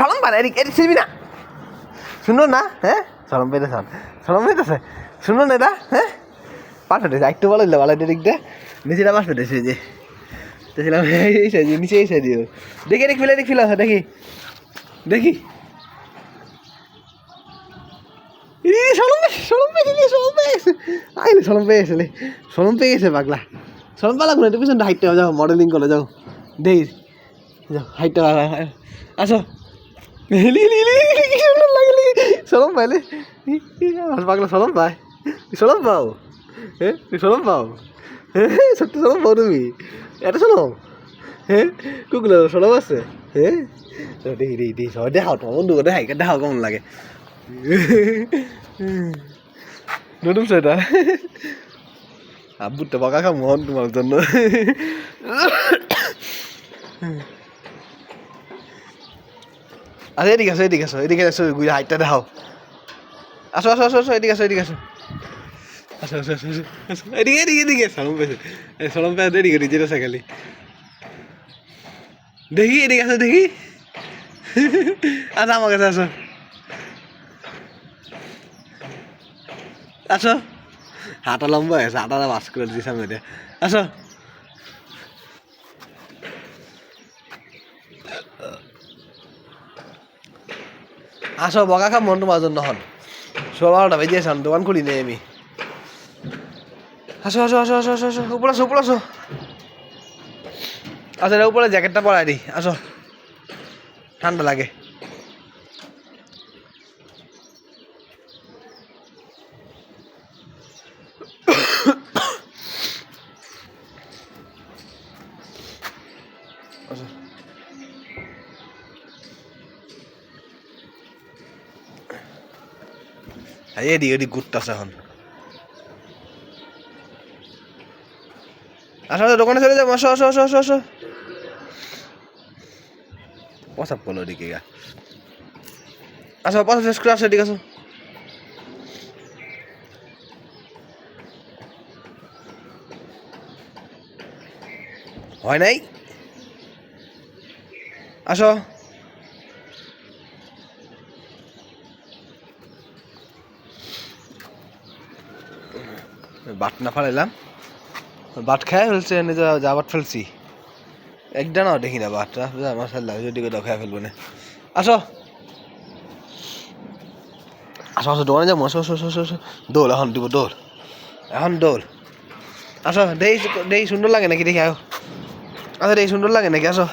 সরম পারে এদিক এদিক ছিড়বি না? শুনো না হ্যাঁ সরম পেয়েছে সরম পেয়েছে? শুনো না এটা হ্যাঁ পাশ পেটেছে একটু বলো দিলে বলো এদিক দিয়ে। নিচেটা পাশ পেটেছে যে। দেখছিলাম এই সাইজ নিচে এই সাইজ দেখি এদিক ফেলে এদিক ফেলে দেখি। দেখি। ই, সরম পেয়েছে রে সরম পেয়ে গেছে পাগলা। সরম পালা কোনো পিছন হাইটটা যাও মডেলিং করে যাও। দেখি। হাইটটা আসো সরম পাইলে পাগলা সরম পায় তুই সরম পাও? হ্যাঁ তুই সরম পাও? হ্যাঁ সত্যি সরম পাও তুমি? এটা সরম হ্যাঁ কুকুলের সরম আছে? হ্যাঁ তো দেখি দেখি দেখি সবাই দেখাও তোমার বন্ধু দেখাই দেখাও কেমন লাগে? নতুন সোয়েটার আব্বুরটা বকা খা মোহন তোমার জন্য। আরে এদিকে আসো এদিকে আসো এদিকে আসো গুই হাইটটা দেখাও। আসো আসো আসো আসো এদিকে আসো এদিকে আসো আসো আসো, আসো এদিকে এদিকে এদিকে সরম পেয়েছে সরম পেয়ে এদিকে নিজের আছে খালি। দেখি এদিকে আসো দেখি। আসো আমার কাছে আসো আসো হাঁটা লম্বা হয়ে গেছে হাঁটাটা বাস করে দিয়েছে সামনে আসো আসো বকা খা মন তোমার জন্য হন। সোয়া বারোটা বেজে আসান দোকান খুলি নেই আমি। আসো আসো আসো আসো আসো আসো, উপরে আসো উপরে আসো। আচ্ছা উপরে জ্যাকেটটা পরাই দিই আসো। ঠান্ডা লাগে। এদিকে এদিক ঘুরতেছে এখন। আসো দোকানে চলে যাব। আসো আসো আসো আসো আসো। পসাপ করল এদিকে গা। আসো পসাপ শেষ করে আসো, এদিকে আসো। হয় নাই? আসো। বাট না ফালাইলাম। বাট খাই ফেলছে নিজে যা বাট ফেলছি। একটা নাও দেখি না বাটটা মাসাল্লাহ যদি কোথাও খাই ফেলব না। আসো। আসো আসো দোকানে যাব আসো আসো আসো আসো, দোল এখন দিব দোল এখন দোল আসো দেই দেই সুন্দর লাগে নাকি দেখি আয়ো। আচ্ছা দেই সুন্দর লাগে নাকি আসো।